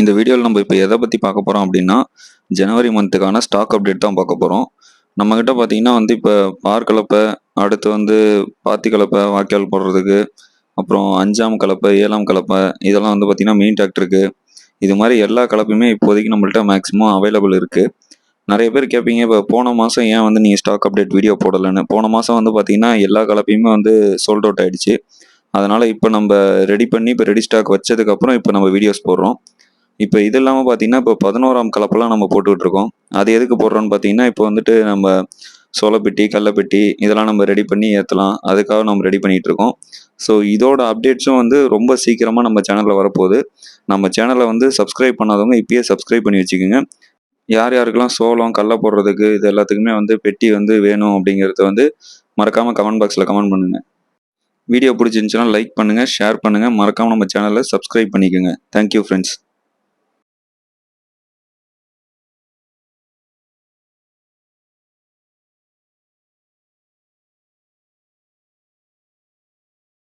இந்த வீடியோவில் நம்ம இப்போ எதை பற்றி பார்க்க போகிறோம் அப்படின்னா ஜனவரி மந்த்துக்கான ஸ்டாக் அப்டேட் தான் பார்க்க போகிறோம் நம்மக்கிட்ட பார்த்தீங்கன்னா வந்து இப்போ பார் கலப்பை அடுத்து வந்து பாத்தி கலப்பை வாய்க்கால் போடுறதுக்கு அப்புறம் அஞ்சாம் கலப்பை ஏழாம் கலப்பை இதெல்லாம் வந்து பார்த்திங்கன்னா மெயின் டிராக்டருக்கு இது மாதிரி எல்லா கலப்பையுமே இப்போதைக்கு நம்மள்ட்ட மேக்ஸிமம் அவைலபிள் இருக்குது நிறைய பேர் கேட்பீங்க இப்போ போன மாதம் ஏன் வந்து நீங்கள் ஸ்டாக் அப்டேட் வீடியோ போடலைன்னு? போன மாதம் வந்து பார்த்தீங்கன்னா எல்லா கலப்பையுமே வந்து சோல்ட் அவுட் ஆகிடுச்சு அதனால் இப்போ நம்ம ரெடி பண்ணி இப்போ ரெடி ஸ்டாக் வச்சதுக்கப்புறம் இப்போ நம்ம வீடியோஸ் போடுறோம். இப்போ இது இல்லாமல் பார்த்தீங்கன்னா இப்போ பதினோராம் கலப்பெல்லாம் நம்ம போட்டுக்கிட்டு இருக்கோம் அது எதுக்கு போடுறோன்னு பார்த்தீங்கன்னா இப்போ வந்துட்டு நம்ம சோளப்பெட்டி கடலப்பெட்டி இதெல்லாம் நம்ம ரெடி பண்ணி ஏற்றலாம் அதுக்காக நம்ம ரெடி பண்ணிகிட்டு இருக்கோம் ஸோ இதோட அப்டேட்ஸும் வந்து ரொம்ப சீக்கிரமாக நம்ம சேனலில் வரப்போகுது. நம்ம சேனலை வந்து சப்ஸ்கிரைப் பண்ணாதவங்க இப்பயே சப்ஸ்கிரைப் பண்ணி வச்சுக்கோங்க. யார் யாருக்கெல்லாம் சோளம் கடல போடுறதுக்கு இது எல்லாத்துக்குமே வந்து பெட்டி வந்து வேணும் அப்படிங்கிறத வந்து மறக்காமல் கமெண்ட் பாக்ஸில் கமெண்ட் பண்ணுங்கள் வீடியோ பிடிச்சிருந்துச்சுன்னா லைக் பண்ணுங்கள் ஷேர் பண்ணுங்கள் மறக்காமல் நம்ம சேனலை சப்ஸ்கிரைப் பண்ணிக்கோங்க. Thank you friends